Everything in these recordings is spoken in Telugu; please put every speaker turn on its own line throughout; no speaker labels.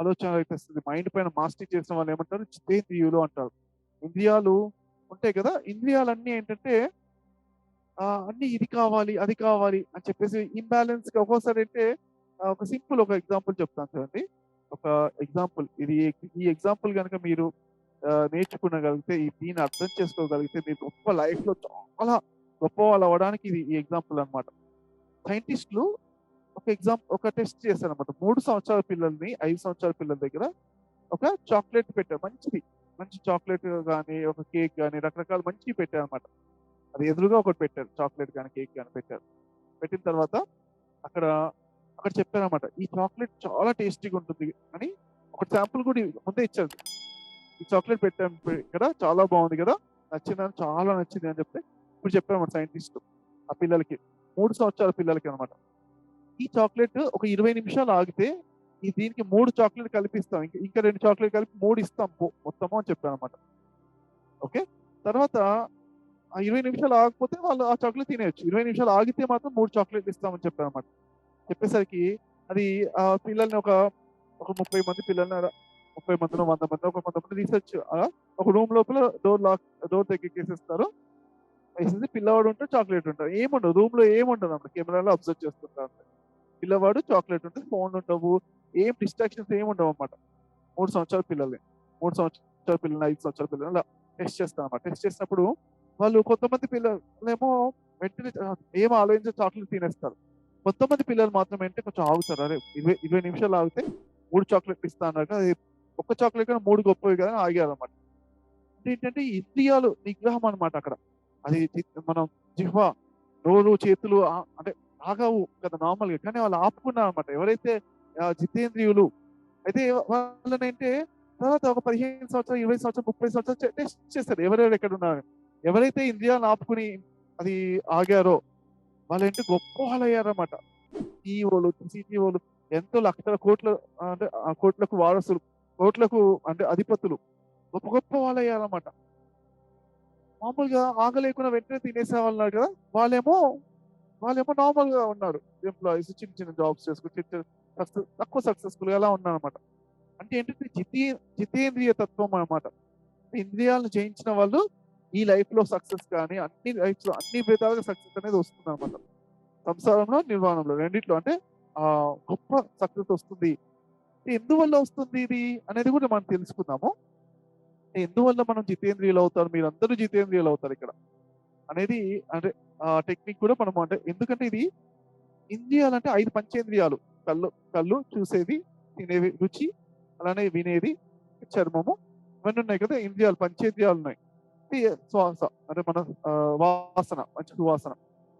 ఆలోచన తెస్తుంది మైండ్ పైన మాస్టర్ చేసిన వాళ్ళు ఏమంటారు? చిత్తేంద్రియులు అంటారు. ఇంద్రియాలు ఉంటాయి కదా? ఇంద్రియాలన్నీ ఏంటంటే అన్ని ఇది కావాలి అది కావాలి అని చెప్పేసి ఇంబ్యాలెన్స్గా ఒక్కోసారి అంటే ఒక సింపుల్ ఒక ఎగ్జాంపుల్ చెప్తాను చూడండి. ఒక ఎగ్జాంపుల్ ఇది ఈ ఎగ్జాంపుల్ కనుక మీరు నేర్చుకునగలిగితే ఈ దీన్ని అర్థం చేసుకోగలిగితే మీరు గొప్ప లైఫ్లో చాలా గొప్ప వాళ్ళు అవ్వడానికి ఇది ఈ ఎగ్జాంపుల్ అన్నమాట. సైంటిస్టులు ఒక ఎగ్జామ్ ఒక టెస్ట్ చేశాను అనమాట మూడు సంవత్సరాల పిల్లల్ని ఐదు సంవత్సరాల పిల్లల దగ్గర ఒక చాక్లెట్ పెట్టారు. మంచిది. మంచి చాక్లెట్ కానీ ఒక కేక్ కానీ రకరకాల మంచివి పెట్టారు అనమాట అది ఎదురుగా ఒకటి పెట్టారు. చాక్లెట్ కానీ కేక్ కానీ పెట్టారు. పెట్టిన తర్వాత అక్కడ అక్కడ చెప్పారనమాట ఈ చాక్లెట్ చాలా టేస్టీగా ఉంటుంది అని ఒక శాంపుల్ కూడా ముందే ఇచ్చారు. ఈ చాక్లెట్ పెట్టాం కదా చాలా బాగుంది కదా నచ్చిందని చాలా నచ్చింది అని చెప్తే ఇప్పుడు చెప్పారన్నమాట సైంటిస్ట్ ఆ పిల్లలకి. మూడు సంవత్సరాల పిల్లలకి అనమాట ఈ చాక్లెట్ ఒక ఇరవై నిమిషాలు ఆగితే ఈ దీనికి మూడు చాక్లెట్ కలిపిస్తాం. ఇంకా ఇంకా రెండు చాక్లెట్ కలిపి మూడు ఇస్తాం మొత్తము అని చెప్పాను అనమాట ఓకే? తర్వాత ఆ ఇరవై నిమిషాలు ఆగకపోతే వాళ్ళు ఆ చాక్లెట్ తినేయచ్చు. ఇరవై నిమిషాలు ఆగితే మాత్రం మూడు చాక్లెట్ ఇస్తామని చెప్పారు అనమాట చెప్పేసరికి అది ఆ పిల్లల్ని ఒక ఒక ముప్పై మంది పిల్లల్ని ముప్పై మందిలో వంద మంది ఒక కొంతమంది రీసెర్చ్ ఒక రూమ్ లోపల డోర్ లాక్ డోర్ దగ్గరికేసేస్తారు. వేసేసి పిల్లవాడు ఉంటే చాక్లెట్ ఉంటారు ఏముండదు రూమ్లో ఏముండదు అన్నమాట. కెమెరాలో అబ్జర్వ్ చేస్తుంటారు. పిల్లవాడు చాక్లెట్ ఉంటుంది ఫోన్ ఉండవు ఏం డిస్ట్రాక్షన్స్ ఏమి ఉండవు అనమాట మూడు సంవత్సరాల పిల్లలే మూడు సంవత్సరాల పిల్లల్ని ఐదు సంవత్సరాల పిల్లలు అలా టెస్ట్ చేస్తాం అనమాట టెస్ట్ చేసినప్పుడు వాళ్ళు కొంతమంది పిల్లలేమో వెంటనే ఏం ఆలోచించి చాక్లెట్ తినేస్తారు. కొంతమంది పిల్లలు మాత్రం ఏంటంటే కొంచెం ఆగుతారు. అరే ఇరవై ఇరవై నిమిషాలు ఆగితే మూడు చాక్లెట్ ఇస్తా అన్నారు అది ఒక్క చాక్లెట్ కన్నా మూడు గొప్పవి కదా అని ఆగారు అనమాట అంటే ఏంటంటే ఇంద్రియాలు నిగ్రహం అనమాట అక్కడ. అది మనం జిహ్వ నోరు చేతులు అంటే ఆగవు కదా నార్మల్గా. కానీ వాళ్ళు ఆపుకున్నారు అనమాట ఎవరైతే జితేంద్రియులు అయితే వాళ్ళనంటే తర్వాత ఒక పదిహేను సంవత్సరాలు ఇరవై సంవత్సరాలు ముప్పై సంవత్సరాలు టెస్ట్ చేస్తారు. ఎవరెవరు ఎక్కడ ఉన్నారు? ఎవరైతే ఇంద్రియాలను ఆపుకుని అది ఆగారో వాళ్ళు ఏంటి గొప్ప వాళ్ళు అయ్యారన్నమాట ఈఓలు సిటీఓలు ఎంతో లక్షల కోట్ల అంటే కోట్లకు వారసులు కోట్లకు అంటే అధిపతులు. గొప్ప గొప్ప వాళ్ళు అయ్యారన్నమాట మామూలుగా ఆగలేకుండా వెంటనే తినేసే వాళ్ళు కదా వాళ్ళేమో వాళ్ళేమో నార్మల్గా ఉన్నారు. ఎంప్లాయీస్ చిన్న చిన్న జాబ్స్ చేసుకుని చిన్న తక్కువ సక్సెస్ఫుల్గా అలా ఉన్నారు అనమాట అంటే ఏంటంటే జితే జితేంద్రియ తత్వం అన్నమాట. ఇంద్రియాలను జయించిన వాళ్ళు ఈ లైఫ్లో సక్సెస్ కానీ అన్ని లైఫ్లో అన్ని విధాలుగా సక్సెస్ అనేది వస్తుంది అనమాట సంసారంలో నిర్వాణంలో రెండిట్లో అంటే ఆ గొప్ప సక్సెస్ వస్తుంది. ఎందువల్ల వస్తుంది ఇది అనేది కూడా మనం తెలుసుకుందాము. ఎందువల్ల మనం జితేంద్రియులు అవుతారు? మీరు అందరూ జితేంద్రియులు అవుతారు ఇక్కడ. అనేది అంటే టెక్నిక్ కూడా మనం అంటే ఎందుకంటే ఇది ఇంద్రియాలంటే ఐదు పంచేంద్రియాలు. కళ్ళు కళ్ళు చూసేది తినేవి రుచి అలానే వినేది చర్మము ఇవన్నీ ఉన్నాయి కదా ఇంద్రియాలు పంచేంద్రియాలు ఉన్నాయి. శ్వాస అంటే మన వాసన మంచి సువాసన.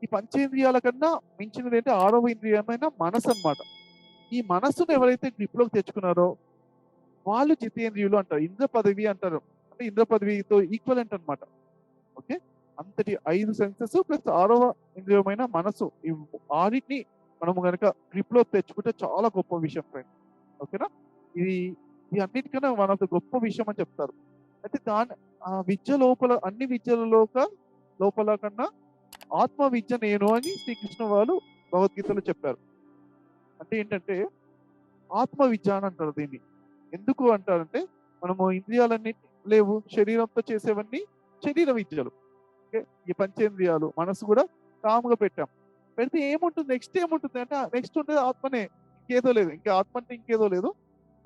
ఈ పంచేంద్రియాల కన్నా మించినది అంటే ఆరవ ఇంద్రియమైన మనసు అన్నమాట. ఈ మనస్సును ఎవరైతే గ్రిప్లోకి తెచ్చుకున్నారో వాళ్ళు జితేంద్రియులు అంటారు. ఇంద్ర పదవి అంటారు. అంటే ఇంద్ర పదవితో ఈక్వలెంట్ అనమాట ఓకే? అంతటి ఐదు సెన్సెస్ ప్లస్ ఆరవ ఇంద్రియమైన మనసు ఈ ఆరిటిని మనము కనుక గ్రిప్లో తెచ్చుకుంటే చాలా గొప్ప విషయం ఫ్రెండ్ ఓకేనా ఇది ఇది అన్నిటికన్నా వన్ ఆఫ్ ద గొప్ప విషయం అని చెప్తారు. అయితే దాని ఆ విద్య లోపల అన్ని విద్యలలోక లోపల కన్నా ఆత్మ విద్య నేను అని శ్రీకృష్ణ వాళ్ళు భగవద్గీతలో చెప్పారు. అంటే ఏంటంటే ఆత్మ విద్య అని అంటారు దీన్ని. ఎందుకు అంటారంటే మనము ఇంద్రియాలన్నీ లేవు శరీరంతో చేసేవన్నీ శరీర విద్యలు. ఈ పంచేంద్రియాలు మనసు కూడా కాముగా పెట్టాం. పెడితే ఏముంటుంది? నెక్స్ట్ ఏముంటుంది? అంటే నెక్స్ట్ ఉండేది ఆత్మనే. ఇంకేదో లేదు. ఇంకా ఆత్మ అంటే ఇంకేదో లేదు.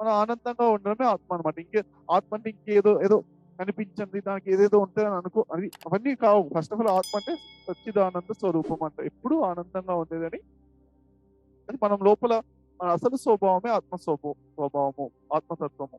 మనం ఆనందంగా ఉండడమే ఆత్మ అనమాట ఇంకే ఆత్మ అంటే ఇంకేదో ఏదో కనిపించింది. దానికి ఏదేదో ఉంటే అని అనుకో అది అవన్నీ కావు. ఫస్ట్ ఆఫ్ ఆల్ ఆత్మ అంటే సచ్చిదానంద స్వరూపం అంట. ఎప్పుడు ఆనందంగా ఉండేదని అది మనం లోపల మన అసలు స్వభావమే ఆత్మ స్వభావం స్వభావము ఆత్మతత్వము.